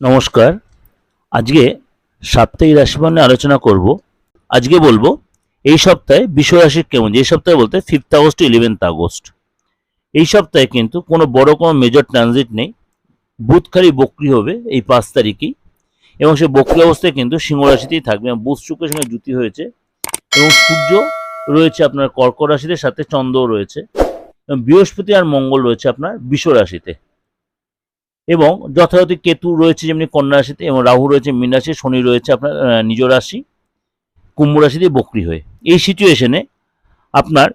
নমস্কার। আজকে সাপ্তাহিক রাশিফল নিয়ে আলোচনা করব। আজকে বলব, এই সপ্তাহে বিশ্ব রাশির কেমন? এই সপ্তাহে বলতে ফিফথ আগস্ট ইলেভেন্থ আগস্ট। এই সপ্তাহে কিন্তু কোনো বড় কোনো মেজর ট্রানজিট নেই। বুধ খালি বক্রি হবে এই পাঁচ তারিখেই এবং সে বক্রি অবস্থায় কিন্তু সিংহ রাশিতেই থাকবে এবং বুধ শুক্রের সঙ্গে জুতি হয়েছে এবং সূর্য রয়েছে আপনার কর্ক রাশিতে, সাথে চন্দ্রও রয়েছে এবং বৃহস্পতি আর মঙ্গল রয়েছে আপনার বিশ্ব রাশিতে। এবং যথাযথ কেতু রয়েছে যেমনি কন্যা রাশিতে এবং রাহু রয়েছে মীন রাশি, শনি রয়েছে আপনার নিজ রাশি, কুম্ভ রাশিতে বক্রি হয়ে। এই সিচুয়েশনে আপনার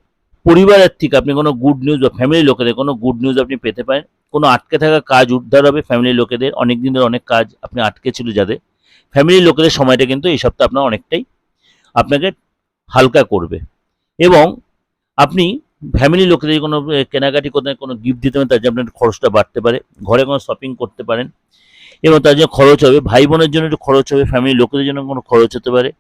পরিবারের থেকে আপনি কোনো গুড নিউজ বা ফ্যামিলির লোকেদের কোনো গুড নিউজ আপনি পেতে পারেন। কোনো আটকে থাকা কাজ উদ্ধার হবে ফ্যামিলির লোকেদের। অনেক দিনের অনেক কাজ আপনি আটকে ছিল যাদের। ফ্যামিলির লোকেদের সময়টা কিন্তু এই সপ্তাহে আপনার অনেকটাই আপনাকে হালকা করবে। এবং আপনি ফ্যামিলি লোকেদের কোনো কেনাকাটি করতে কোনো গিফট দিতে পারেন তার জন্য আপনার খরচটা বাড়তে পারে। ঘরে কোনো শপিং করতে পারেন। এবং তার জন্য খরচ হবে ভাই বোনের জন্য একটু খরচ হবে ফ্যামিলির লোকেদের জন্য কোনো খরচ হতে পারে।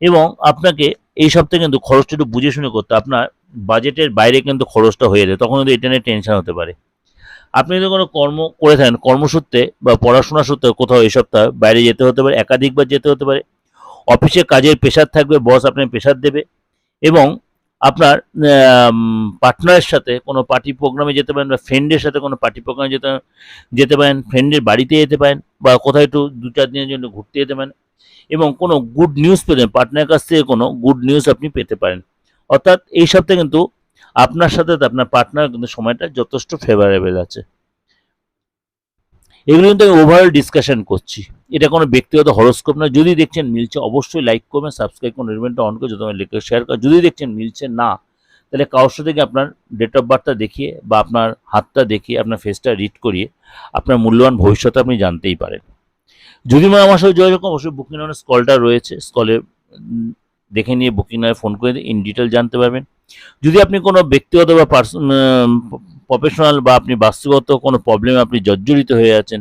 এবং আপনাকে এই সপ্তাহে কিন্তু খরচটা একটু বুঝে শুনে করতে আপনার বাজেটের বাইরে কিন্তু খরচটা হয়ে যায়, তখন কিন্তু এটা নিয়ে টেনশন হতে পারে। আপনি যদি কোনো কর্ম করে থাকেন, কর্মসূত্রে বা পড়াশোনা সূত্রে কোথাও এই সপ্তাহে বাইরে যেতে হতে পারে, একাধিকবার যেতে হতে পারে। অফিসে কাজের প্রেশার থাকবে বস আপনার প্রেশার দেবে। এবং আপনার পার্টনারের সাথে কোনো পার্টি প্রোগ্রামে যেতে পারেন বা ফ্রেন্ডের সাথে কোনো পার্টি প্রোগ্রামে যেতে যেতে পারেন ফ্রেন্ডের বাড়িতে যেতে পারেন বা কোথাও একটু দু চার দিনের জন্য ঘুরতে যেতে পারেন এবং কোনো গুড নিউজ পেতেন পার্টনারের কাছ থেকে কোনো গুড নিউজ আপনি পেতে পারেন। অর্থাৎ এই সপ্তাহে কিন্তু আপনার সাথে আপনার পার্টনার কিন্তু সময়টা যথেষ্ট ফেভারেবল আছে। এগুলো কিন্তু আমি ওভারঅল ডিসকাশন করছি। এটা কোনো ব্যক্তিগত হরস্কোপ না যদি দেখছেন মিলছে, অবশ্যই লাইক করবেন সাবস্ক্রাইব করুন রিমেন্টটা অন করে যত লিখে শেয়ার করুন যদি দেখছেন মিলছে না, তাহলে কারোর সাথে আপনার ডেট অফ বার্থটা দেখিয়ে বা আপনার হাতটা দেখিয়ে, আপনার ফেসটা রিড করিয়ে আপনার মূল্যবান ভবিষ্যৎ আপনি জানতেই পারেন। যদি মনে আমার সাথে যোগাযোগ অবশ্যই বুকিং নাম্বার স্কলটা রয়েছে। স্কলে দেখে নিয়ে বুকিং নাম্বার ফোন করে ইন ডিটেল জানতে পারবেন। যদি আপনি কোনো ব্যক্তিগত বা প্রফেশনাল বা আপনি বাস্তুগত কোনো প্রবলেমে আপনি জর্জরিত হয়ে আছেন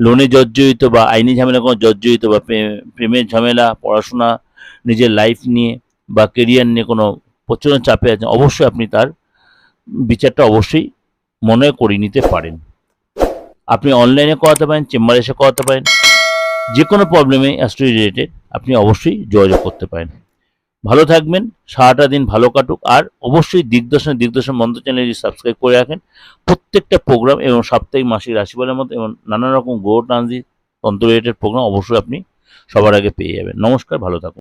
লোনে জর্জরিত বা আইনি ঝামেলা, কোনো জর্জরিত বা প্রে- প্রেমের ঝামেলা, পড়াশোনা, নিজের লাইফ নিয়ে বা কেরিয়ার নিয়ে কোনো প্রচণ্ড চাপে আছেন, অবশ্যই আপনি তার বিচারটা অবশ্যই মনে করে নিতে পারেন। আপনি অনলাইনে করাতে পারেন চেম্বারে এসে করাতে পারেন যে কোনো প্রবলেমে অ্যাস্ট্রো রিলেটেড আপনি অবশ্যই যোগাযোগ করতে পারেন। ভালো থাকবেন, সারাটা দিন ভালো কাটুক, আর অবশ্যই দিগদর্শন দিগদর্শন মন্ত্র চ্যানেলটি সাবস্ক্রাইব করে রাখেন। প্রত্যেকটা প্রোগ্রাম এবং সাপ্তাহিক মাসিক রাশিফলের মতো এবং নানা রকম গ্রহ ট্রানজিট তন্ত্র রিলেটেড প্রোগ্রাম অবশ্যই আপনি সবার আগে পেয়ে যাবেন। নমস্কার, ভালো থাকুন।